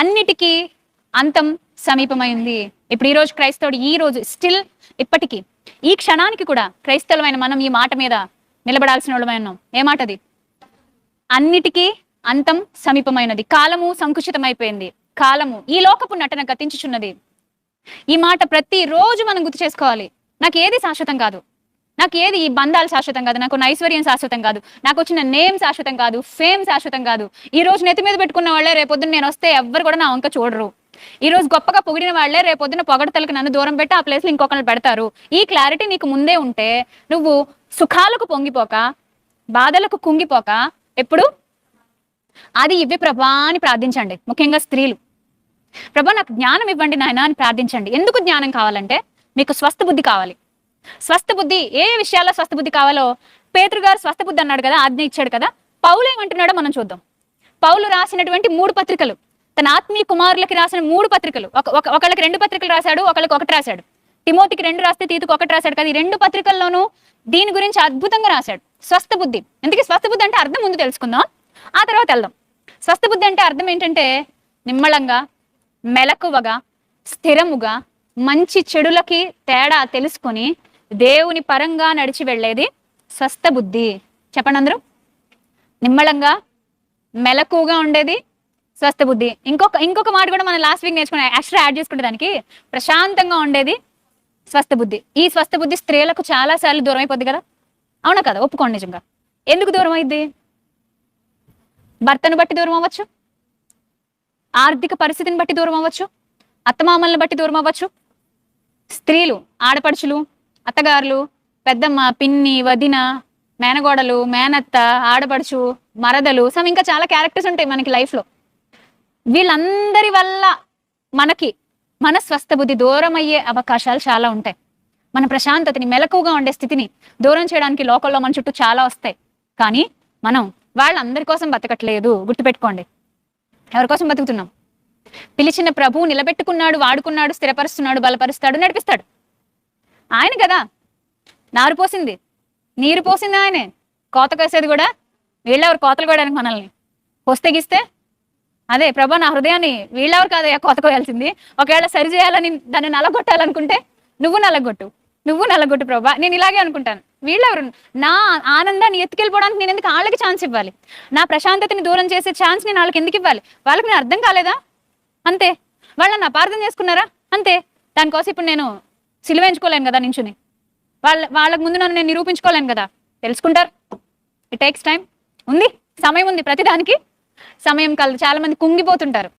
అన్నిటికీ అంతం సమీపమైంది ఇప్పుడు ఈ రోజు క్రైస్తవుడు ఈ రోజు స్టిల్ ఇప్పటికీ ఈ క్షణానికి కూడా క్రైస్తవులమైన మనం ఈ మాట మీద నిలబడాల్సిన వాళ్ళమై ఉన్నాం. ఏ మాట అది? అన్నిటికీ అంతం సమీపమైనది. కాలము సంకుచితమైపోయింది. కాలము ఈ లోకపు నటన గతించుచున్నది. ఈ మాట ప్రతి రోజు మనం గుర్తు చేసుకోవాలి. నాకు ఏది శాశ్వతం కాదు. నాకు ఏది ఈ బంధాలు శాశ్వతం కాదు నాకు ఐశ్వర్యం శాశ్వతం కాదు నాకు వచ్చిన నేమ్ శాశ్వతం కాదు ఫేమ్ శాశ్వతం కాదు. ఈ రోజు నెత్తి మీద పెట్టుకున్న వాళ్ళే రేపొద్దున నేను వస్తే ఎవ్వరు కూడా నా వంక చూడరు. ఈ రోజు గొప్పగా పొగిడిన వాళ్ళే రేపొద్దున పొగడతలకు నన్ను దూరం పెట్టి ఆ ప్లేస్లో ఇంకొకరిని పెడతారు. ఈ క్లారిటీ నీకు ముందే ఉంటే నువ్వు సుఖాలకు పొంగిపోక బాధలకు కుంగిపోక ఎప్పుడు? అది ఇవ్వి ప్రభా అని ప్రార్థించండి ముఖ్యంగా స్త్రీలు. ప్రభా నాకు జ్ఞానం ఇవ్వండి నాయన అని ప్రార్థించండి. ఎందుకు జ్ఞానం కావాలంటే మీకు స్వస్థ బుద్ధి కావాలి. స్వస్థ బుద్ధి ఏ విషయాల్లో స్వస్థ బుద్ధి కావాలో పేతురు గారు స్వస్థ బుద్ధి అన్నాడు కదా ఆజ్ఞ ఇచ్చాడు కదా పౌలు ఏమంటున్నాడో మనం చూద్దాం. పౌలు రాసినటువంటి మూడు పత్రికలు తన ఆత్మీయ కుమారులకి రాసిన మూడు పత్రికలు ఒక ఒకళ్ళకి రెండు పత్రికలు రాశాడు ఒకళ్ళకి ఒకటి రాశాడు. తిమోతికి రెండు రాస్తే తీతుకు ఒకటి రాశాడు కదా ఈ రెండు పత్రికల్లోనూ దీని గురించి అద్భుతంగా రాశాడు. స్వస్థ బుద్ధి. ఎందుకు స్వస్థ బుద్ధి అంటే అర్థం ముందు తెలుసుకుందాం. ఆ తర్వాత వెళ్దాం. స్వస్థ బుద్ధి అంటే అర్థం ఏంటంటే నిమ్మళంగా మెలకువగా స్థిరముగా మంచి చెడులకి తేడా తెలుసుకొని దేవుని పరంగా నడిచి వెళ్ళేది స్వస్థ బుద్ధి చెప్పండి అందరూ నిమ్మళంగా మెలకువగా ఉండేది స్వస్థ బుద్ధి ఇంకొక ఇంకొక మాట కూడా మనం లాస్ట్ వీక్ నేర్చుకున్నాం. యాక్చువల్ యాడ్ చేసుకునే దానికి ప్రశాంతంగా ఉండేది స్వస్థ బుద్ధి ఈ స్వస్థ బుద్ధి స్త్రీలకు చాలా సార్లు దూరం అయిపోద్ది కదా? అవునా కదా? ఒప్పుకోండి నిజంగా. ఎందుకు దూరం అయింది భర్తను బట్టి దూరం అవ్వచ్చు? ఆర్థిక పరిస్థితిని బట్టి దూరం అవ్వచ్చు? అత్తమామల్ని బట్టి దూరం అవ్వచ్చు? స్త్రీలు ఆడపడుచులు అత్తగారులు పెద్దమ్మ పిన్ని వదిన మేనగోడలు మేనత్త ఆడపడుచు మరదలు సమ్ ఇంకా చాలా క్యారెక్టర్స్ ఉంటాయి మనకి లైఫ్లో వీళ్ళందరి వల్ల మనకి మన స్వస్థ బుద్ధి దూరం అయ్యే అవకాశాలు చాలా ఉంటాయి. మన ప్రశాంతతని మెలకువగా ఉండే స్థితిని దూరం చేయడానికి లోకల్లో మన చుట్టూ చాలా వస్తాయి. కానీ మనం వాళ్ళందరి కోసం బతకట్లేదు. గుర్తుపెట్టుకోండి. ఎవరి కోసం బతుకుతున్నాం? పిలిచిన ప్రభువు నిలబెట్టుకున్నాడు వాడుకున్నాడు స్థిరపరుస్తున్నాడు బలపరుస్తాడు నడిపిస్తాడు. ఆయన కదా. నారు పోసింది. నీరు పోసింది ఆయనే. కోత కోసేది కూడా వీళ్ళెవరు కోతలు కోయడానికి మనల్ని? పొస్తే గిస్తే అదే ప్రభా నా హృదయాన్ని వీళ్ళెవరు కాదయ్యా కోత కోయాల్సింది? ఒకవేళ సరి చేయాలని దాన్ని నలగొట్టాలనుకుంటే నువ్వు నలగొట్టు. నువ్వు నలగొట్టు ప్రభా. నేను ఇలాగే అనుకుంటాను. వీళ్ళెవరు? నా ఆనందాన్ని ఎత్తుకెళ్ళిపోవడానికి నేను ఎందుకు వాళ్ళకి ఛాన్స్ ఇవ్వాలి? నా ప్రశాంతతని దూరం చేసే ఛాన్స్ నేను వాళ్ళకి ఎందుకు ఇవ్వాలి? వాళ్ళకి నేను అర్థం కాలేదా? అంతే. వాళ్ళని అపార్థం చేసుకున్నారా? అంతే. దానికోసం ఇప్పుడు నేను సిలువేయించుకోలేను కదా నించుని. వాళ్ళ వాళ్ళకు ముందు నన్ను నేను నిరూపించుకోలేను కదా. తెలుసుకుంటారు. ఇట్ టేక్స్ టైం ఉంది. సమయం ఉంది ప్రతిదానికి. సమయం కలదు చాలా మంది కుంగిపోతుంటారు.